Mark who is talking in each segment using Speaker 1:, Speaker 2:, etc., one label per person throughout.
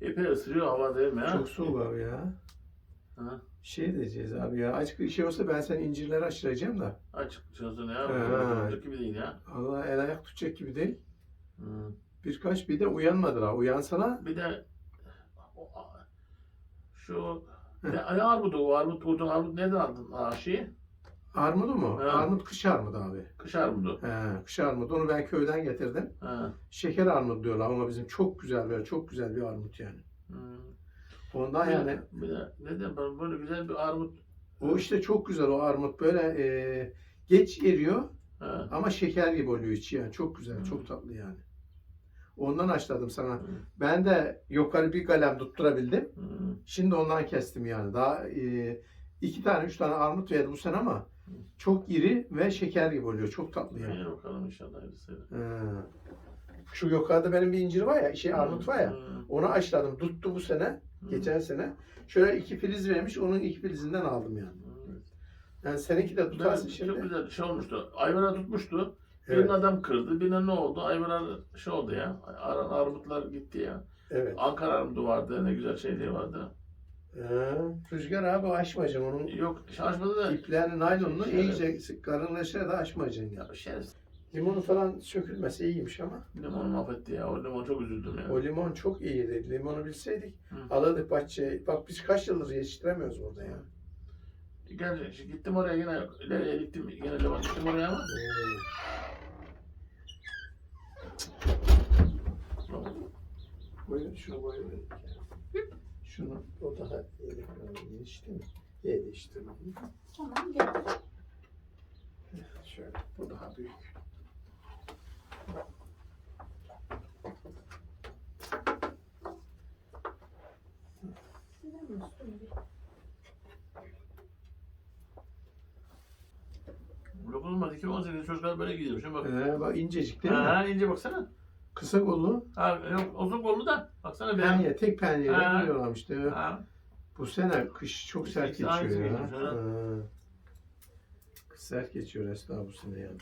Speaker 1: Epey ısırıyor hava değil mi ya?
Speaker 2: Çok soğuk abi ya.
Speaker 1: Ha?
Speaker 2: Şey diyeceğiz abi ya. Açık şey olsa ben sen incirleri aşıracağım da.
Speaker 1: Açık çözün ya.
Speaker 2: Ha.
Speaker 1: Çocuk gibi değil ya.
Speaker 2: Allah el ayak tutacak gibi değil.
Speaker 1: Hı.
Speaker 2: Birkaç bir de uyanmadılar. Uyansana.
Speaker 1: Bir de o- şu ne, ne armudu o armut vurdun armut nereden aldın Aa, şeyi?
Speaker 2: Armudu mu?
Speaker 1: Ha.
Speaker 2: Armut kış armudu abi.
Speaker 1: Kış armudu.
Speaker 2: He, kış armudu. Onu ben köyden getirdim.
Speaker 1: Ha.
Speaker 2: Şeker armut diyorlar ama bizim çok güzel böyle çok güzel bir armut yani.
Speaker 1: Hı.
Speaker 2: Ondan
Speaker 1: Bir de-
Speaker 2: yani
Speaker 1: bir de neden ben böyle güzel bir armut
Speaker 2: o işte çok güzel o armut böyle e, geç eriyor
Speaker 1: ha.
Speaker 2: ama şeker gibi oluyor içi yani. Çok güzel,
Speaker 1: Hı.
Speaker 2: çok tatlı yani. Ondan açladım sana.
Speaker 1: Hı.
Speaker 2: Ben de yukarı bir kalem tutturabildim.
Speaker 1: Hı.
Speaker 2: Şimdi ondan kestim yani. Daha e, iki tane, üç tane armut verdi bu sene ama çok iri ve şeker gibi oluyor. Çok tatlı yani.
Speaker 1: İyi bakalım inşallah hayırlısıyla.
Speaker 2: Şu yukarıda benim bir incir var ya, şey armut var ya. Onu açladım. Tuttu bu sene, geçen sene. Şöyle iki filiz vermiş, onun iki filizinden aldım yani. Yani seninki de
Speaker 1: Ben
Speaker 2: tutarsın
Speaker 1: çok
Speaker 2: şimdi.
Speaker 1: güzel şey olmuştu. Ayvara tutmuştu.
Speaker 2: Evet,
Speaker 1: Birinin adam kırdı. Birine ne oldu? Ayvara şey oldu ya. Ar armutlar gitti ya.
Speaker 2: evet.
Speaker 1: Ankara armudu vardı. Ne güzel şeyleri vardı.
Speaker 2: Rüzgar abi açmayacaksın onun
Speaker 1: Yok şaşmadı da.
Speaker 2: iplerini, naylonunu iyice karınlaşa da açmayacaksın ya.
Speaker 1: Şerefsiz.
Speaker 2: Limonu falan sökülmesi iyiymiş ama.
Speaker 1: Limonu mahvetti ya. O limon çok üzüldüm ya.
Speaker 2: O limon çok iyiydi. Limonu bilseydik
Speaker 1: Hı.
Speaker 2: alırdık bahçeye. Bak biz kaç yıldır yetiştiremiyoruz burada ya.
Speaker 1: Gel, gittim oraya yine. Nereye gittim? Yine limon gittim oraya ama.
Speaker 2: Buyurun şunu buyurun. Şunu o daha yeni yetişti mi? Yetişti mi?
Speaker 3: Tamam gel.
Speaker 2: Şöyle bu daha büyük.
Speaker 3: Üstüne bir-
Speaker 1: Lokumuz 2018 çocuklar böyle gidiyor. Şimdi bak.
Speaker 2: Ee, bak incecik değil mi?
Speaker 1: Ha, ince baksana.
Speaker 2: Kısa kollu.
Speaker 1: Ha, yok, uzun kollu da. Baksana ben.
Speaker 2: Penye, tek penyeyle
Speaker 1: Ha.
Speaker 2: gidiyorlar işte.
Speaker 1: Ha.
Speaker 2: Bu sene kış çok sert
Speaker 1: aynısı
Speaker 2: geçiyor ya.
Speaker 1: geçiyor,
Speaker 2: Ha. Kış sert geçiyor Esra bu sene yani.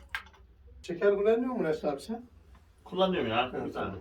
Speaker 2: Şeker kullanıyor mu Esra abi sen?
Speaker 1: Kullanıyorum ya.
Speaker 2: Evet.
Speaker 1: Bir tane. Hı.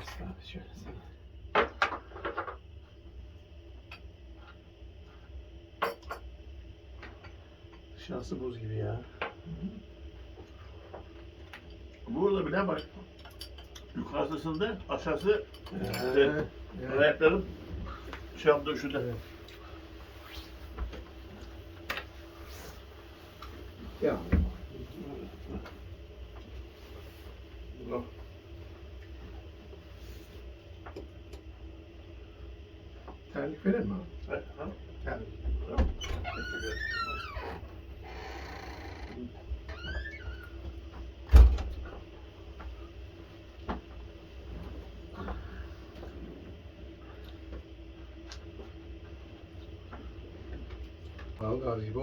Speaker 2: Esra abi şöyle sana. Dışarısı buz gibi ya.
Speaker 1: Burada bile bak. Yukarısı ısındı, aşağısı
Speaker 2: Evet. evet.
Speaker 1: ayaklarım şey yaptı üşüdü.
Speaker 2: Evet. Ya. Terlik verir mi abi?
Speaker 1: Evet, ha?
Speaker 2: Terlik.
Speaker 1: Tamam. Teşekkür ederim.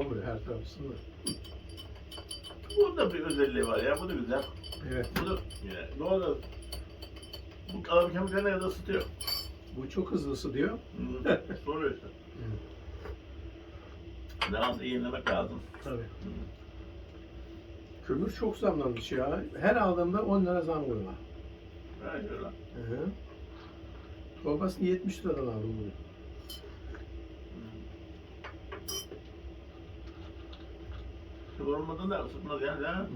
Speaker 2: Gibi her tarafısında.
Speaker 1: Bunda bir özelliği var ya, bu da güzel.
Speaker 2: Evet.
Speaker 1: Bu da yine ne olur. Bu kalın kemikleri ne kadar ısıtıyor.
Speaker 2: Bu çok hızlı ısıtıyor.
Speaker 1: Hı. Soruyor işte. Devamlı yenilemek lazım.
Speaker 2: Tabii.
Speaker 1: Hı.
Speaker 2: Kömür çok zamlanmış ya. Her aldığımda 10 lira zam var.
Speaker 1: Öyle öyle.
Speaker 2: Hı hı. Torbasını 70 liradan aldım bunu.
Speaker 1: Kıvırmadan da ısıtmaz yani ha.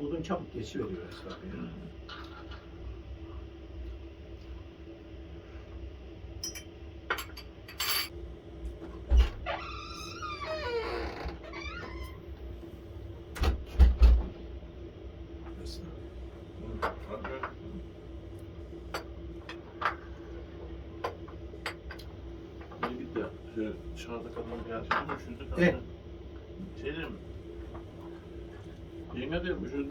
Speaker 2: Odun çabuk geçiveriyor Esra abi. ya. Esra.
Speaker 1: Biri gitti. Şöyle dışarıda kadın gerçekten üşüdü kadın.
Speaker 2: Ne?
Speaker 1: Şey diyeyim mi? Yenge diyorum üşüdü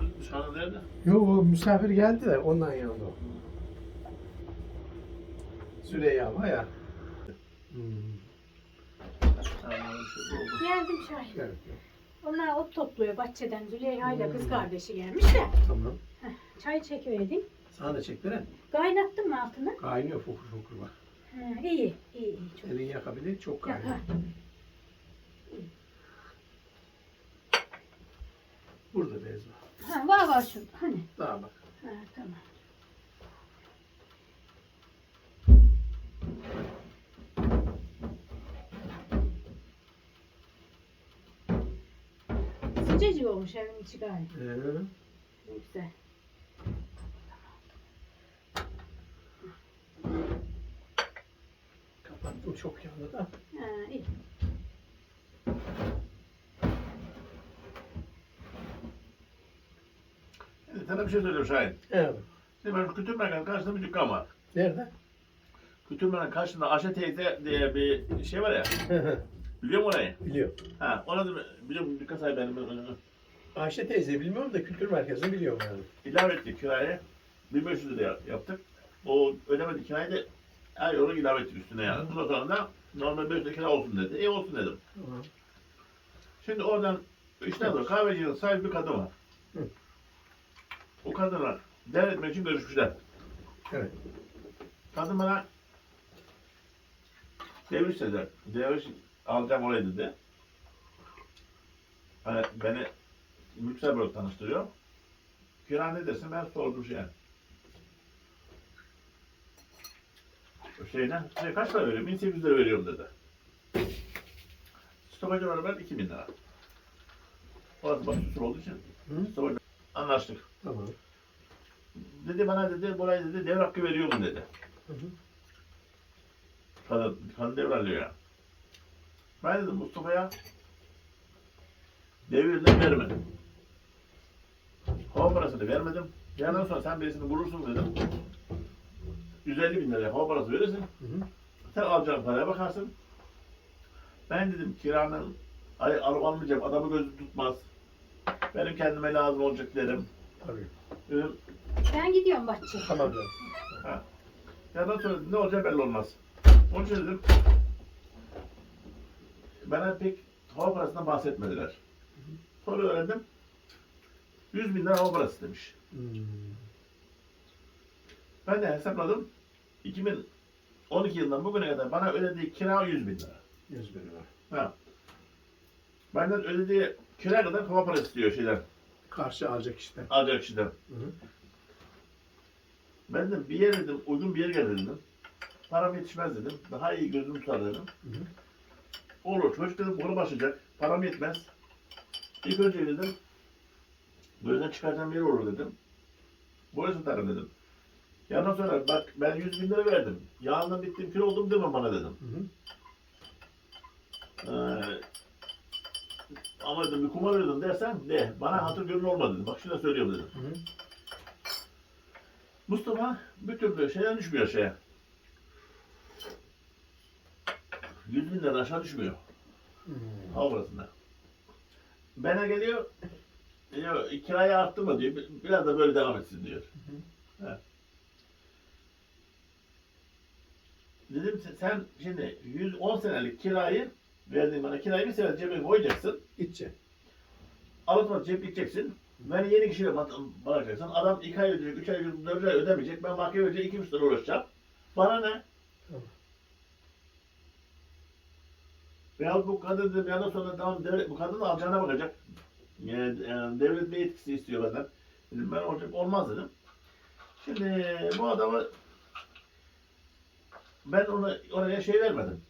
Speaker 1: dışarıda nerede?
Speaker 2: Yo o misafir geldi de ondan yandı o. Süreyya var ya. Hmm.
Speaker 3: Geldim Şahin.
Speaker 2: Evet,
Speaker 3: Onlar ot topluyor bahçeden. Züleyha ile kız
Speaker 2: Hmm.
Speaker 3: kardeşi gelmiş de.
Speaker 2: tamam.
Speaker 3: Çay çekiverdim.
Speaker 2: Sana da çektiren.
Speaker 3: Kaynattın mı altını?
Speaker 2: Kaynıyor fokur fokur bak.
Speaker 3: Ha, iyi, iyi, iyi. Çok
Speaker 2: Elin yakabilir çok kaynıyor.
Speaker 3: Yakar.
Speaker 2: Burada bez var.
Speaker 3: Ha, var var şurada. Hani?
Speaker 2: Daha bak.
Speaker 3: Ha, tamam. Sıcacık olmuş evin içi gayet.
Speaker 2: Ee,
Speaker 3: Ne Güzel.
Speaker 2: kapattım çok yandı da.
Speaker 3: Ha, iyi.
Speaker 1: Sana bir şey söyleyeyim Şahin.
Speaker 2: Evet.
Speaker 1: Şimdi benim Kütür Merkez'in karşısında bir dükkan var.
Speaker 2: Nerede?
Speaker 1: Kütür Merkez'in karşısında Ayşe teyze diye bir şey var ya. Biliyor musun orayı?
Speaker 2: Biliyorum.
Speaker 1: Ha, ona da biliyorum dükkan sahibi benim.
Speaker 2: Ayşe teyze bilmiyorum da kültür merkezini biliyorum yani.
Speaker 1: İlave ettik kirayı. 1500 lira yaptık. O ödemedi kirayı da her yolu ilave ettik üstüne yani. Bundan sonra da normal 500 lira kira olsun dedi. İyi olsun dedim.
Speaker 2: Tamam.
Speaker 1: Şimdi oradan işten sonra kahvecinin sahibi bir kadın var.
Speaker 2: Hı.
Speaker 1: Kadınla devretmek için görüşmüşler.
Speaker 2: Evet.
Speaker 1: Kadın bana devriş dedi. Devriş alacağım oraya dedi. Hani beni Yüksel Bölük tanıştırıyor. Kira ne dersin ben sordum şey. Şeyden, şey, kaç para veriyorum? 1800 lira veriyorum dedi. Stopajı beraber 2000 lira. Orası usul olduğu için
Speaker 2: Hı?
Speaker 1: stopajı anlaştık.
Speaker 2: Tamam.
Speaker 1: Dedi bana dedi, buraya dedi devre hakkı veriyorum dedi.
Speaker 2: Hı hı.
Speaker 1: Kadın, kadın devralıyor ya. Ben dedim Mustafa'ya devirden vermedim. Hava parasını vermedim. Yarından sonra sen birisini bulursun dedim. 150 bin liraya hava parası verirsin.
Speaker 2: Hı hı.
Speaker 1: Sen alacağın paraya bakarsın. Ben dedim kiranın ay, alıp almayacağım adamı gözü tutmaz. Benim kendime lazım olacak dedim.
Speaker 2: Tabii.
Speaker 1: Dedim,
Speaker 3: Ben gidiyorum bahçeye.
Speaker 2: Tamam canım.
Speaker 1: Yarından sonra ne olacağı belli olmaz. Onun için dedim bana pek hava parasından bahsetmediler. Sonra öğrendim. 100 bin lira hava parası demiş.
Speaker 2: Hmm.
Speaker 1: Ben de hesapladım. 2012 yılından bugüne kadar bana ödediği kira 100 bin lira.
Speaker 2: 100 bin lira.
Speaker 1: Ha. Benden ödediği kira kadar hava parası istiyor şeyler.
Speaker 2: Karşı alacak işte.
Speaker 1: Alacak kişiden.
Speaker 2: Hı hı.
Speaker 1: Ben de bir yer dedim, uygun bir yer gel dedim. Param yetişmez dedim. Daha iyi gözüm tutar dedim.
Speaker 2: Hı hı.
Speaker 1: Olur çocuk dedim ona başlayacak. Param yetmez. İlk önce dedim. Gözden çıkaracağım yer olur dedim. Buraya satarım dedim. Yandan sonra bak ben 100 bin lira verdim. Yağından bittiğim kilo oldum deme bana dedim.
Speaker 2: Hı hı.
Speaker 1: Ee, ama dedim bir kumar oynadın dersen de bana hatır gönül olmadı dedim. Bak şuna söylüyorum dedim.
Speaker 2: Hı hı.
Speaker 1: Mustafa bir türlü şeyden düşmüyor şeye. 100 bin lira aşağı düşmüyor.
Speaker 2: Hmm.
Speaker 1: Hava parasında. Bana geliyor, diyor, kirayı arttırma diyor, "Bir- biraz da böyle devam etsin diyor. He. Dedim "Sen- şimdi 110 senelik kirayı verdiğin bana kirayı bir sene cebine koyacaksın.
Speaker 2: İççe.
Speaker 1: Alıtma cep gideceksin. Beni yeni kişiyle bırakacaksın. Adam 2 ay ödeyecek, 3 ay ödeyecek, 4 ay ödemeyecek. Ben mahkeme ödeyecek 2 sene uğraşacağım. Bana ne?
Speaker 2: Tamam.
Speaker 1: Veyahut bu kadın da bir yandan sonra tamam devlet, bu kadın da alacağına bakacak. Yani, yani devlet bir etkisi istiyor benden. Dedim ben olacak olmaz dedim. Şimdi bu adamı ben ona oraya şey vermedim.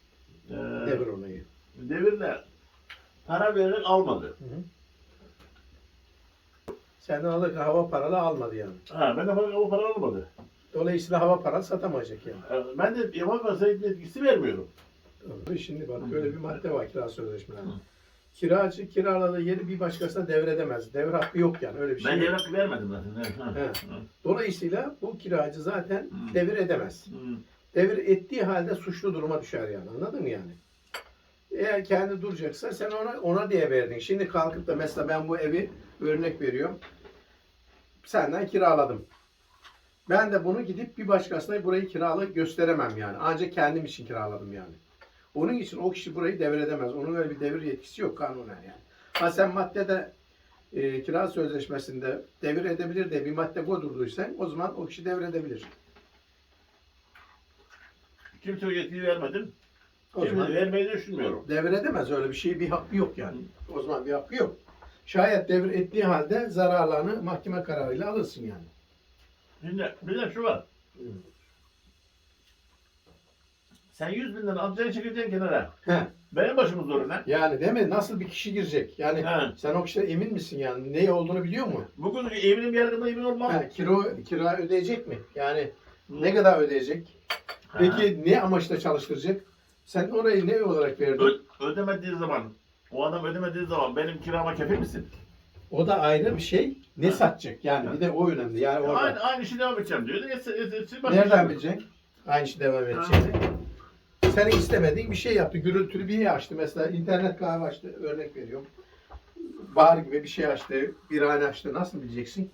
Speaker 1: Ee,
Speaker 2: Devir olayı.
Speaker 1: devirle para vererek almadı.
Speaker 2: Senden alır hava paralı almadı yani.
Speaker 1: Ha, ben de para, o para almadı.
Speaker 2: Dolayısıyla hava paralı satamayacak yani.
Speaker 1: Ee, Ben de yapamazsa etkisi vermiyorum.
Speaker 2: Tabii Şimdi bak böyle bir madde var kira sözleşmelerinde. Kiracı kiraladığı yeri bir başkasına devredemez. Devir hakkı yok yani öyle bir şey.
Speaker 1: Ben
Speaker 2: yok.
Speaker 1: devlet vermedim zaten. Evet, ha. Hı.
Speaker 2: Dolayısıyla bu kiracı zaten
Speaker 1: Hı.
Speaker 2: devir edemez.
Speaker 1: Hı.
Speaker 2: Devir ettiği halde suçlu duruma düşer yani. Anladın mı yani? Eğer kendi duracaksa sen ona ona diye verdin. Şimdi kalkıp da mesela ben bu evi örnek veriyorum. Senden kiraladım. Ben de bunu gidip bir başkasına burayı kiralı gösteremem yani. Ancak kendim için kiraladım yani. Onun için o kişi burayı devredemez. Onun öyle bir devir yetkisi yok kanunen yani. Ha sen maddede e, kira sözleşmesinde devir edebilir de bir madde koydurduysan o zaman o kişi devredebilir.
Speaker 1: Kimseye yetki vermedim.
Speaker 2: O zaman
Speaker 1: vermeyi düşünmüyorum.
Speaker 2: devredemez öyle bir şey bir hakkı yok yani. O zaman bir hakkı yok. Şayet devir ettiği halde zararlarını mahkeme kararıyla alırsın yani.
Speaker 1: Şimdi bir de şu var. Sen 100 bin lira alacaksın çekeceksin kenara.
Speaker 2: He.
Speaker 1: Benim başımın zoru ne?
Speaker 2: Yani değil mi? Nasıl bir kişi girecek? Yani
Speaker 1: He.
Speaker 2: sen o kişiden emin misin yani? Ne olduğunu biliyor mu?
Speaker 1: Bugün eminim yargında emin olmam.
Speaker 2: Ha, kiro, kira ödeyecek mi? Yani
Speaker 1: Hı.
Speaker 2: ne kadar ödeyecek?
Speaker 1: Ha.
Speaker 2: Peki ne amaçla çalıştıracak? Sen orayı ne olarak verdin?
Speaker 1: Ö- ödemediği zaman, o adam ödemediği zaman benim kirama kefil misin?
Speaker 2: O da ayrı bir şey. Ne satacak? Yani bir de o önemli. Yani orada.
Speaker 1: Aynı, aynı işi devam edeceğim diyor. Neyse, neyse, neyse, başka
Speaker 2: Nereden
Speaker 1: şey.
Speaker 2: bilecek? Aynı şey devam edeceğini. Senin istemediğin bir şey yaptı. Gürültülü bir şey açtı. Mesela internet kahve açtı. Örnek veriyorum. Bar gibi bir şey açtı. Birhane açtı. Nasıl bileceksin?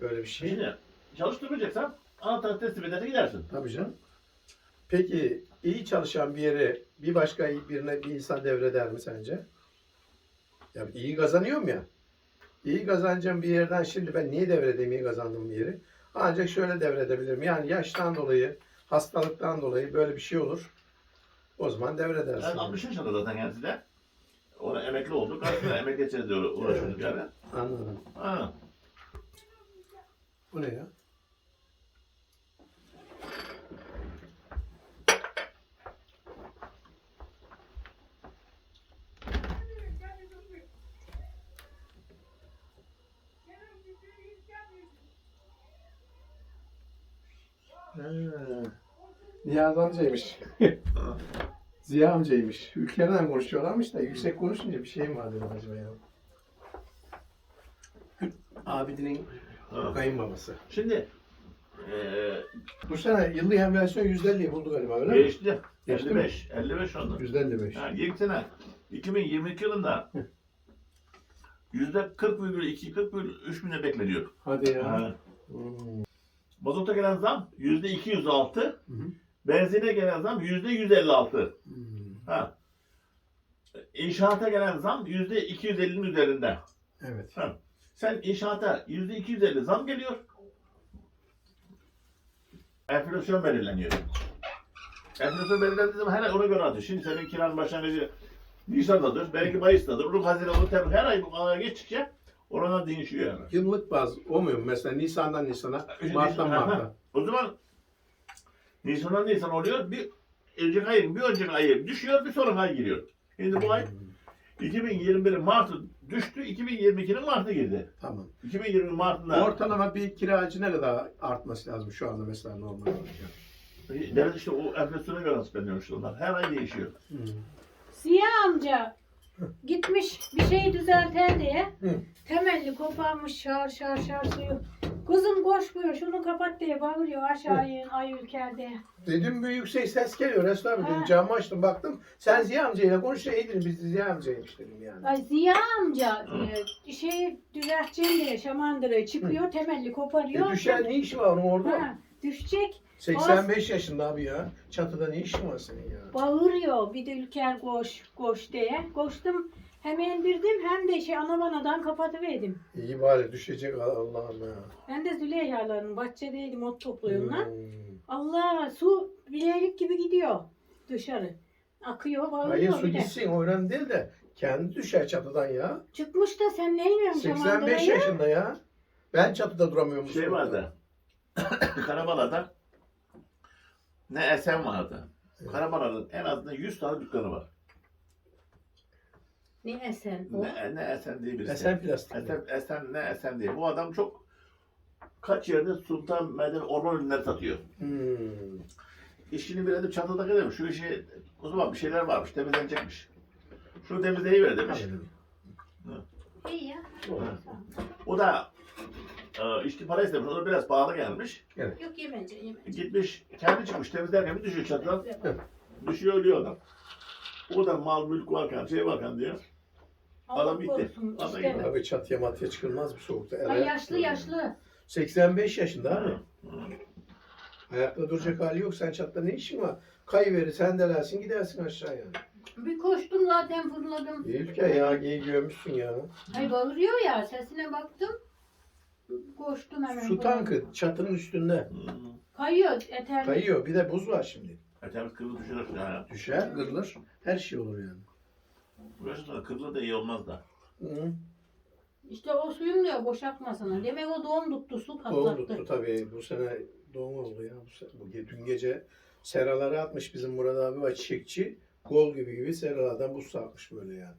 Speaker 2: Böyle bir şey.
Speaker 1: Şimdi çalıştırmayacaksan anahtarı teslim eder gidersin.
Speaker 2: Tabii canım. Peki iyi çalışan bir yere bir başka birine bir insan devreder mi sence? Ya iyi kazanıyorum ya. İyi kazanacağım bir yerden şimdi ben niye devredeyim iyi kazandığım bir yeri? Ancak şöyle devredebilirim. Yani yaştan dolayı, hastalıktan dolayı böyle bir şey olur. O zaman devredersin.
Speaker 1: Ben 60 yaşında zaten kendisi de. Ona emekli olduk. Aslında emekli edeceğiz diye uğraşıyorduk yani.
Speaker 2: Anladım.
Speaker 1: Ha.
Speaker 2: Bu ne ya? Niyazi amcaymış. Ziya amcaymış. Ülkeden konuşuyorlarmış da yüksek konuşunca bir şey mi var dedim acaba ya. Abidinin
Speaker 1: Ha.
Speaker 2: kayınbabası.
Speaker 1: Şimdi eee
Speaker 2: Bu sene yıllık enflasyon %50'yi buldu galiba öyle mi?
Speaker 1: geçti.
Speaker 2: Geçti mi?
Speaker 1: 55. 55 şu anda.
Speaker 2: %55.
Speaker 1: Ha, ilk sene 2022 yılında yüzde 40,2 40,3 bine bekleniyor.
Speaker 2: Hadi ya.
Speaker 1: Ha.
Speaker 2: Hmm.
Speaker 1: Mazota gelen zam yüzde 206.
Speaker 2: Hı hı.
Speaker 1: Benzine gelen zam yüzde 156.
Speaker 2: Hmm.
Speaker 1: Ha. İnşaata gelen zam yüzde 250'nin üzerinde.
Speaker 2: Evet.
Speaker 1: Sen inşaata yüzde 250 zam geliyor. Enflasyon belirleniyor. Enflasyon belirlendiği zaman her ay ona göre artıyor. Şimdi senin kiran başlangıcı Nisan'dadır, belki Mayıs'tadır, bunu Haziran'da, Temmuz, her ay bu geçtikçe oradan değişiyor yani.
Speaker 2: Yıllık baz olmuyor mu? Mesela Nisan'dan Nisan'a,
Speaker 1: Üç-
Speaker 2: Mart'tan
Speaker 1: Nisan-
Speaker 2: Mart'a.
Speaker 1: O zaman Nisan'dan Nisan oluyor, bir önceki ayın bir önceki ayı düşüyor, bir sonraki ay giriyor. Şimdi bu ay 2021'in Mart'ı düştü, 2022'nin Mart'ı girdi.
Speaker 2: Tamam.
Speaker 1: 2020 Mart'ında
Speaker 2: Ortalama bir kiracı ne kadar artması lazım şu anda mesela normal olarak?
Speaker 1: devlet işte o enflasyona göre açıklanıyor işte onlar. Her ay değişiyor.
Speaker 2: Hmm.
Speaker 3: Ziya amca gitmiş bir şey düzelten diye temelli koparmış şar şar şar suyu. Kızım koş buyur şunu kapat diye bağırıyor aşağı in ay ülker diye.
Speaker 2: Dedim bir yüksek ses geliyor abi dedim
Speaker 3: Ha.
Speaker 2: camı açtım baktım sen Ziya amcayla konuş iyi dedim biz Ziya amcaymış dedim yani.
Speaker 3: Ay Ziya amca e, şey düzelteceğim diye şamandıraya çıkıyor temelli koparıyor.
Speaker 2: E düşen ne işi var onun orada?
Speaker 3: Ha, düşecek
Speaker 2: 85 yaşında abi ya. Çatıda ne işin var senin ya?
Speaker 3: bağırıyor bir de ülker koş koş diye. Koştum hem indirdim hem de şey anavanadan kapatıverdim.
Speaker 2: İyi bari düşecek Allah'ım ya.
Speaker 3: Ben de Züleyha'ların bahçedeydim ot topluyorum lan.
Speaker 2: Hmm.
Speaker 3: Allah su bileğlik gibi gidiyor dışarı. Akıyor bağırıyor.
Speaker 2: Hayır su
Speaker 3: bir de.
Speaker 2: gitsin o önemli değil de kendi düşer çatıdan ya.
Speaker 3: Çıkmış da sen ne yiyorsun
Speaker 2: 85 yaşında ya. Ben çatıda duramıyorum.
Speaker 1: Şey vardı. Karabala'da ne Esen vardı.
Speaker 2: Evet.
Speaker 1: Karabala'nın en azından 100 tane dükkanı var.
Speaker 3: Ne esen o?
Speaker 1: Ne, ne Esen diye birisi.
Speaker 2: Esen plastik.
Speaker 1: Esen, Esen ne Esen diye. Bu adam çok kaç yerde Sultan Meden orman ürünleri satıyor.
Speaker 2: Hmm.
Speaker 1: İşini bir edip çatıdaki demiş. Şu işi o zaman bir şeyler varmış temizlenecekmiş. Şunu temizleyiver demiş.
Speaker 3: İyi ya.
Speaker 1: O da e, işte para istemiş. O da biraz pahalı gelmiş.
Speaker 3: Yok yemence yemence.
Speaker 1: Gitmiş kendi çıkmış temizlerken bir düşüyor çatıdan.
Speaker 3: Güzel.
Speaker 1: Düşüyor ölüyor adam. O da mal mülk varken şey varken diyor.
Speaker 3: Allah
Speaker 1: Adam bitti.
Speaker 3: korusun,
Speaker 1: Adam
Speaker 3: işte.
Speaker 1: gitti.
Speaker 2: Abi çatıya matıya çıkılmaz bu soğukta. El
Speaker 3: Ay
Speaker 2: ayak
Speaker 3: yaşlı yaşlı.
Speaker 2: 85 yaşında abi. Ayakta duracak hali yok. Sen çatıda ne işin var? Kayıverir sen delersin gidersin aşağıya.
Speaker 3: Bir koştum zaten fırladım.
Speaker 2: Değil ki ya giy gömmüşsün ya.
Speaker 3: Ay bağırıyor ya sesine baktım. Koştum hemen.
Speaker 2: Su
Speaker 3: fırladım.
Speaker 2: tankı çatının üstünde.
Speaker 3: Kayıyor eter.
Speaker 2: Kayıyor. Bir de buz var şimdi.
Speaker 1: Etemiz kırılı düşürür ya.
Speaker 2: Düşer, kırılır. Her şey olur yani.
Speaker 1: Bu yaşta kırılı da iyi olmaz da.
Speaker 2: Hı.
Speaker 3: İşte o suyun diyor boşaltmasına. Demek o doğum tuttu su
Speaker 2: Doğum
Speaker 3: patlattı.
Speaker 2: tuttu tabii. Bu sene doğum oldu ya. Bu, sene, bu dün gece seraları atmış bizim Murat abi var çiçekçi. Gol gibi gibi seralardan buz sarkmış böyle yani.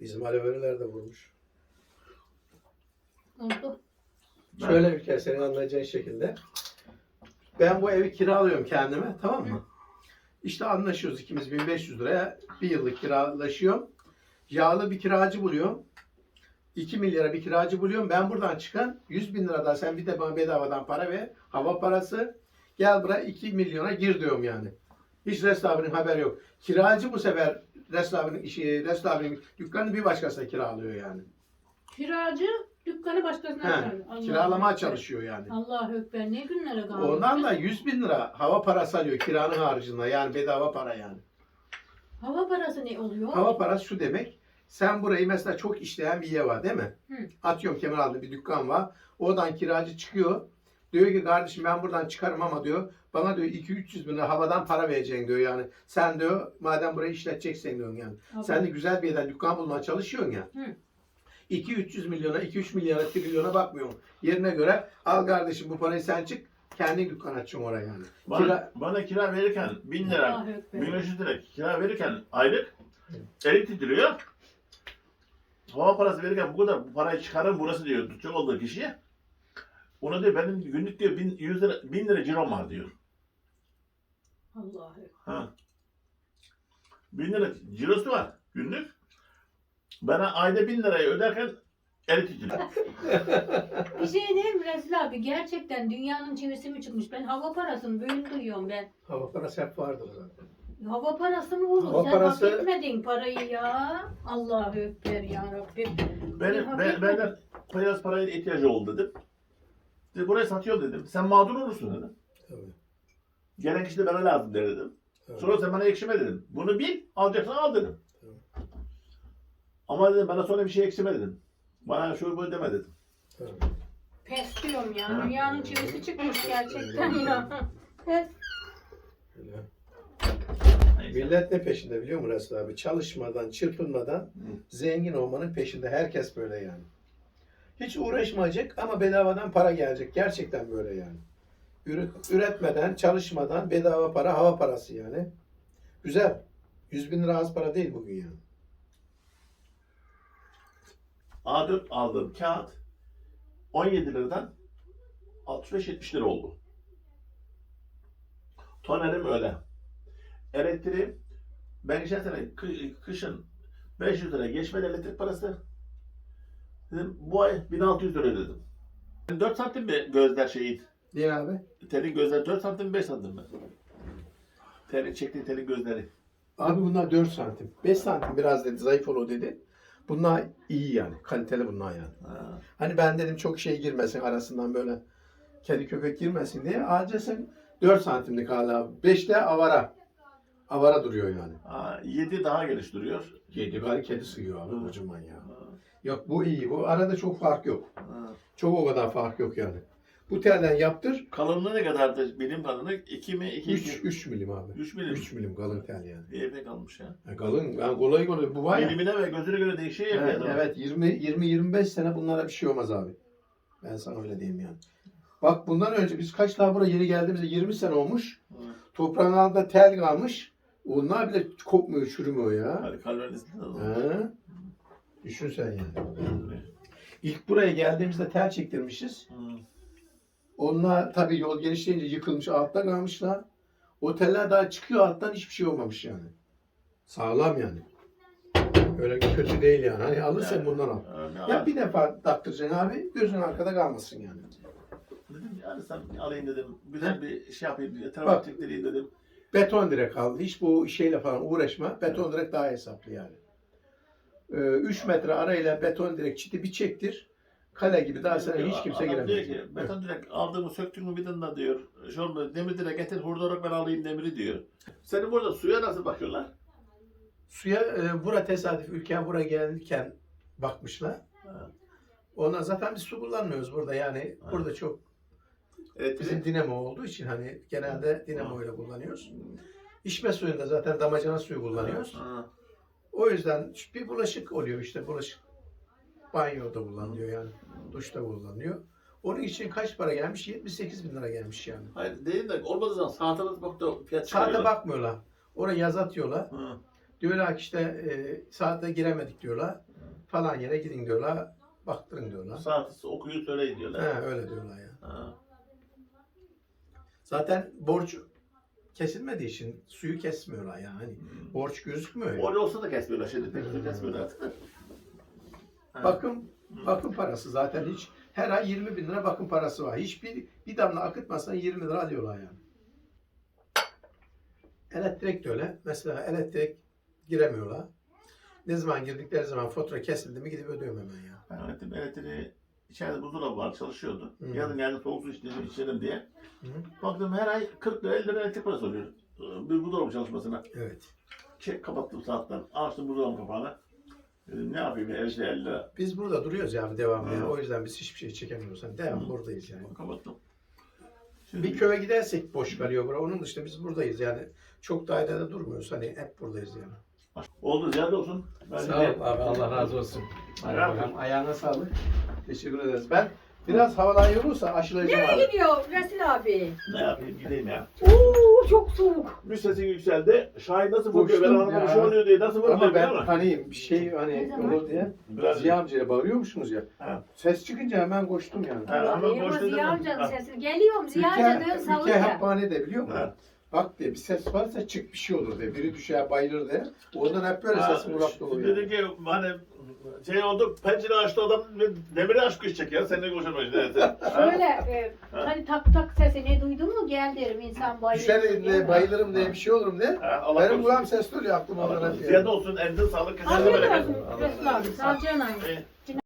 Speaker 2: Bizim aleveriler de vurmuş.
Speaker 3: Oldu.
Speaker 2: Şöyle bir kere senin anlayacağın şekilde. Ben bu evi kiralıyorum kendime tamam mı? İşte anlaşıyoruz ikimiz 1500 liraya bir yıllık kiralaşıyorum. Yağlı bir kiracı buluyorum. 2 milyara bir kiracı buluyorum. Ben buradan çıkan 100 bin liradan sen bir de bana bedavadan para ver. Hava parası. Gel buraya 2 milyona gir diyorum yani. Hiç Rest haber yok. Kiracı bu sefer Rest abinin, işi, Rest abinin dükkanını bir başkasına kiralıyor yani.
Speaker 3: Kiracı dükkanı başkasına
Speaker 2: He,
Speaker 3: açar. Allah
Speaker 2: kiralamaya
Speaker 3: Ekber.
Speaker 2: çalışıyor yani.
Speaker 3: Allah Ekber ne günlere kaldı.
Speaker 2: Ondan da 100 bin lira hava parası alıyor kiranın haricinde yani bedava para yani.
Speaker 3: Hava parası ne oluyor?
Speaker 2: Hava parası şu demek. Sen burayı mesela çok işleyen bir yer var değil mi?
Speaker 3: Hı.
Speaker 2: Atıyorum Kemeral'da bir dükkan var. Oradan kiracı çıkıyor. Diyor ki kardeşim ben buradan çıkarım ama diyor bana diyor 2-300 bin lira havadan para vereceksin diyor yani. Sen diyor madem burayı işleteceksin diyorsun yani.
Speaker 3: Abi,
Speaker 2: Sen de güzel bir yerden dükkan bulmaya çalışıyorsun ya.
Speaker 3: Hı.
Speaker 2: 2-300 milyona, 2-3 milyara, trilyona bakmıyorum. Yerine göre al kardeşim bu parayı sen çık. Kendi dükkan açacaksın oraya yani.
Speaker 1: Bana,
Speaker 2: Kira-
Speaker 1: bana kira verirken 1000 lira,
Speaker 3: Allah Ekber.
Speaker 1: 1500 lira kira verirken aylık eli titriyor. Hava parası verirken bu kadar bu parayı çıkarın burası diyor tutacak olduğu kişiye. Ona diyor benim günlük diyor 1000 100 lira 1000 lira cirom var diyor.
Speaker 3: Allah Ekber.
Speaker 1: Ha. 1000 lira cirosu var günlük. Bana ayda 1000 lirayı öderken eli titriyor.
Speaker 3: Bir şey değil mi Resul abi? Gerçekten dünyanın çivisi mi çıkmış? Ben hava parasını böyle duyuyorum ben.
Speaker 2: Hava parası hep vardır zaten.
Speaker 3: Hava parası mı olur?
Speaker 2: Hava
Speaker 3: Sen
Speaker 2: parası-
Speaker 3: hak etmedin parayı ya. Allahu Ekber ya Rabbim.
Speaker 1: Benim, ben, benden biraz paraya ihtiyacı oldu dedim. Dedi, burayı satıyor dedim. Sen mağdur olursun dedim.
Speaker 2: Tabii.
Speaker 1: Gelen kişi de bana lazım der dedim.
Speaker 2: tabii.
Speaker 1: Sonra sen bana ekşime dedim. Bunu bil, alacaksan al dedim. Ama dedim bana sonra bir şey eksime dedim. Bana şu bu deme dedim.
Speaker 3: Pes diyorum ya.
Speaker 1: Ha.
Speaker 3: Dünyanın çivisi çıkmış gerçekten ya. Pes.
Speaker 2: Öyle. Millet ne peşinde biliyor musun Resul abi? Çalışmadan, çırpınmadan zengin olmanın peşinde. Herkes böyle yani. Hiç uğraşmayacak ama bedavadan para gelecek. Gerçekten böyle yani. Üret- Üretmeden, çalışmadan bedava para, hava parası yani. Güzel. 100 bin lira az para değil bugün yani.
Speaker 1: A4 aldığım kağıt 17 liradan 65-70 lira oldu. Tonerim öyle. Elektriği ben geçen sene kışın 500 lira geçmedi elektrik parası. Dedim bu ay 1600 lira ödedim. 4 santim mi gözler şeyin?
Speaker 2: Değil abi.
Speaker 1: Telin gözleri 4 santim mi 5 santim mi? Telin çektiğin telin gözleri.
Speaker 2: Abi bunlar 4 santim. 5 santim biraz dedi zayıf olur dedi. Bunlar iyi yani. Kaliteli bunlar yani.
Speaker 1: Ha.
Speaker 2: Hani ben dedim çok şey girmesin arasından böyle kedi köpek girmesin diye. Ağacasın 4 santimlik hala. 5'te avara. Avara duruyor yani.
Speaker 1: Ha, 7 daha geniş duruyor.
Speaker 2: Kedi gari kedi sığıyor abi kocaman ya.
Speaker 1: Ha,
Speaker 2: Yok bu iyi. Bu arada çok fark yok.
Speaker 1: ha.
Speaker 2: Çok o kadar fark yok yani. Bu telden yaptır.
Speaker 1: Kalınlığı ne kadardı? Bilim kalınlığı 2 mi? 2
Speaker 2: 3 3 milim abi.
Speaker 1: 3 milim.
Speaker 2: 3 milim kalın tel yani.
Speaker 1: Bir epey kalmış ya.
Speaker 2: Ya kalın. Yani kolay kolay bu var ya.
Speaker 1: Bilimine ve gözüne göre değişiyor.
Speaker 2: Evet,
Speaker 1: adam.
Speaker 2: evet 20 20 25 sene bunlara bir şey olmaz abi. Ben sana öyle diyeyim yani. Bak bundan önce biz kaç daha buraya yeni geldiğimizde 20 sene olmuş.
Speaker 1: Hı.
Speaker 2: Toprağın altında tel kalmış. Onlar bile kopmuyor, çürümüyor ya.
Speaker 1: Hadi kalorisi de?
Speaker 2: Düşün sen yani. İlk buraya geldiğimizde tel çektirmişiz.
Speaker 1: Hı.
Speaker 2: Onlar tabii yol genişleyince yıkılmış, altta kalmışlar. O teller daha çıkıyor alttan hiçbir şey olmamış yani. Sağlam yani. Öyle kötü değil yani. Hani alırsan
Speaker 1: Yani.
Speaker 2: bundan al.
Speaker 1: Yani,
Speaker 2: Ya bir defa taktıracaksın abi, gözün arkada kalmasın yani.
Speaker 1: Dedim yani sen alayım dedim. Güzel bir şey yapayım.
Speaker 2: Bak.
Speaker 1: Etrafı çektireyim dedim.
Speaker 2: Beton direk aldı. Hiç bu şeyle falan uğraşma. Beton direk daha hesaplı yani. 3 metre arayla beton direk çiti bir çektir. Kale gibi daha sana hiç kimse
Speaker 1: Adam
Speaker 2: giremez.
Speaker 1: diyor ki beton direkt aldığımı söktün mü bir de diyor. Şu olmadı demir direkt getir hurda olarak ben alayım demiri diyor. Senin burada suya nasıl bakıyorlar?
Speaker 2: Suya e, bura tesadüf ülken buraya gelirken bakmışlar.
Speaker 1: Ha.
Speaker 2: Ona zaten biz su kullanmıyoruz burada yani.
Speaker 1: Ha.
Speaker 2: Burada çok
Speaker 1: Evet,
Speaker 2: bizim dinamo olduğu için hani genelde dinamo ile kullanıyoruz. İçme suyunda zaten damacana suyu kullanıyoruz.
Speaker 1: Ha.
Speaker 2: O yüzden bir bulaşık oluyor işte bulaşık banyoda kullanılıyor yani. Duşta kullanılıyor. Onun için kaç para gelmiş? 78 bin lira gelmiş yani.
Speaker 1: Hayır değil de olmadığı zaman saate bak da fiyat
Speaker 2: Saate
Speaker 1: çıkarıyorlar.
Speaker 2: bakmıyorlar. Oraya yaz atıyorlar.
Speaker 1: Hı.
Speaker 2: Diyorlar ki işte e, saate giremedik diyorlar. Falan yere gidin diyorlar. Baktırın diyorlar.
Speaker 1: Saati okuyu söyleyin diyorlar.
Speaker 2: He, öyle diyorlar ya.
Speaker 1: Ha.
Speaker 2: Zaten borç kesilmediği için suyu kesmiyorlar yani. Hani borç gözükmüyor. ya.
Speaker 1: Orada olsa da kesmiyorlar şimdi. Pek de kesmiyorlar artık.
Speaker 2: Bakım bakım parası zaten hiç her ay 20 bin lira bakım parası var. Hiçbir bir damla akıtmasan 20 lira alıyorlar yani. Elektrik de öyle. Mesela elektrik giremiyorlar. Ne zaman girdikleri zaman fatura kesildi mi gidip ödüyorum hemen ya.
Speaker 1: Ben öğrettim. Elektriği içeride buzdolabı var çalışıyordu.
Speaker 2: Hı.
Speaker 1: Yazın geldi soğuk su içelim, içelim diye.
Speaker 2: Hı.
Speaker 1: Baktım her ay 40 lira 50 lira elektrik parası oluyor. Ee, Bir buzdolabı çalışmasına.
Speaker 2: Evet.
Speaker 1: Çek kapattım saatten. Açtım buzdolabı kapağını. Ne yapayım ya işte 50 lira.
Speaker 2: Biz burada duruyoruz ya abi devamlı. yani. O yüzden biz hiçbir şey çekemiyoruz. Yani devam
Speaker 1: Hı.
Speaker 2: buradayız yani.
Speaker 1: Kapattım. Şimdi
Speaker 2: Bir köye gidersek boş kalıyor bura. Onun dışında biz buradayız yani. Çok dairede durmuyoruz. Hani hep buradayız yani.
Speaker 1: oldu ziyade olsun. Ben
Speaker 2: Sağ ol abi Allah razı olsun. Ayağına sağlık. Teşekkür ederiz. Ben biraz havadan yorulursa aşılayacağım
Speaker 3: Nereye
Speaker 2: abi.
Speaker 3: gidiyor Resul abi?
Speaker 1: Ne yapayım gideyim ya.
Speaker 3: Oo çok soğuk.
Speaker 1: Bir sesin yükseldi. Şahin nasıl vuruyor? Ben
Speaker 2: Koştum
Speaker 1: anlamadım
Speaker 2: ya.
Speaker 1: bir şey oluyor diye. Nasıl vuruyor
Speaker 2: Ama ben
Speaker 1: biliyor musun?
Speaker 2: hani bir şey hani
Speaker 3: zaman?
Speaker 2: olur diye
Speaker 1: Biraz
Speaker 2: Ziya amcaya bağırıyormuşsunuz ya.
Speaker 1: Ha.
Speaker 2: Ses çıkınca hemen koştum yani.
Speaker 1: Ha. ama
Speaker 3: Ama
Speaker 1: boş dedim
Speaker 3: Ziya amcanın
Speaker 1: Ha.
Speaker 3: sesi. Geliyorum Ziya amca dön
Speaker 2: Ülke, ülke
Speaker 3: ya.
Speaker 2: hapishanede biliyor musun?
Speaker 1: Ha.
Speaker 2: Bak diye bir ses varsa çık bir şey olur diye. Biri düşer bayılır diye. Oradan hep böyle
Speaker 1: Ha,
Speaker 2: kulakta
Speaker 1: Şimdi
Speaker 2: oluyor.
Speaker 1: dedi ki hani şey oldu pencere açtı adam demiri aşk içecek ya seninle konuşamayız işte.
Speaker 3: Şöyle e, hani tak tak sesini duydun mu gel derim insan bayılır.
Speaker 2: Diye bayılırım diye bir şey olurum diye.
Speaker 1: Ha, Allah
Speaker 2: Benim
Speaker 1: korusun.
Speaker 2: kulağım ses duyuyor aklım
Speaker 1: Allah korusun. Ziyade olsun elinize sağlık. kesinize
Speaker 3: Afiyet
Speaker 1: bereket.
Speaker 3: olsun Resul abi. Sağ ol canım.
Speaker 1: İyi.